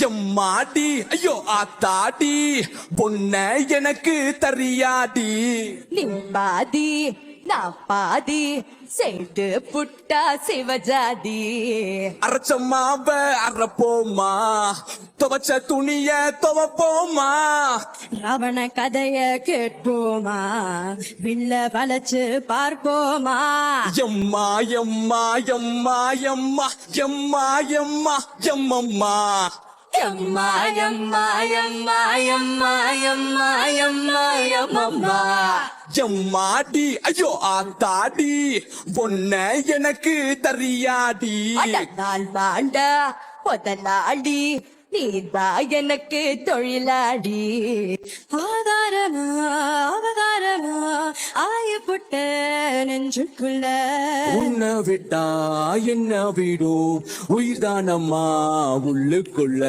எம்மாடி? ஐயோ ஆத்தாடி. பொண்ண எனக்கு தரியாடி. நிம்பாதி நான் பாதி சேர்த்து புட்டா சிவஜாதி. அரைச்ச மாவ அரைப்போமா? துவச்ச துணிய துவப்போமா? ராவண கதைய கேட்போமா? வில்ல வளைச்சு பார்ப்போமா? எம்மா எம்மா எம்மா எம்மா எம்மா எம்மா எம்மம்மா எம்மாடி ஐயோ ஆத்தாடி. பொண்ண எனக்கு தரியாடி. நான் வாண்டா முதலாளி நீதா எனக்கு தொழிலாடி ஆயப்பட்ட நெஞ்சுக்குள்ள. உன்னை விட்டா என்ன விடும்? உயிர்தானம்மா உள்ளுக்குள்ள.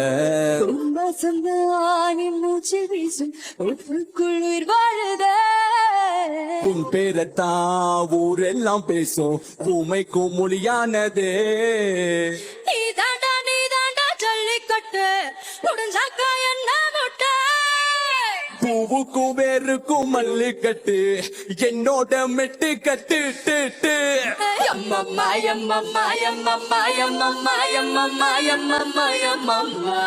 ரொம்ப சந்தானி மூச்சு வீசும். உயிர் வாழுதே உன் பேரத்தான் ஊரெல்லாம் பேசும். ஊமைக்கும் மொழியானதே. நீ தாண்டா நீ தாண்டா ஜல்லிக்கட்டு முடிஞ்சாக்கா என்ன முட்டை பூவுக்கும் வேருக்கும் மல்லிக்கட்டு என்னோட மெட்டு கட்டு ட்டு, ட்டு. எம்மம்மா எம்மம்மா எம்மம்மா எம்மம்மா எம்மம்மா எம்மம்மா எம்மம்மா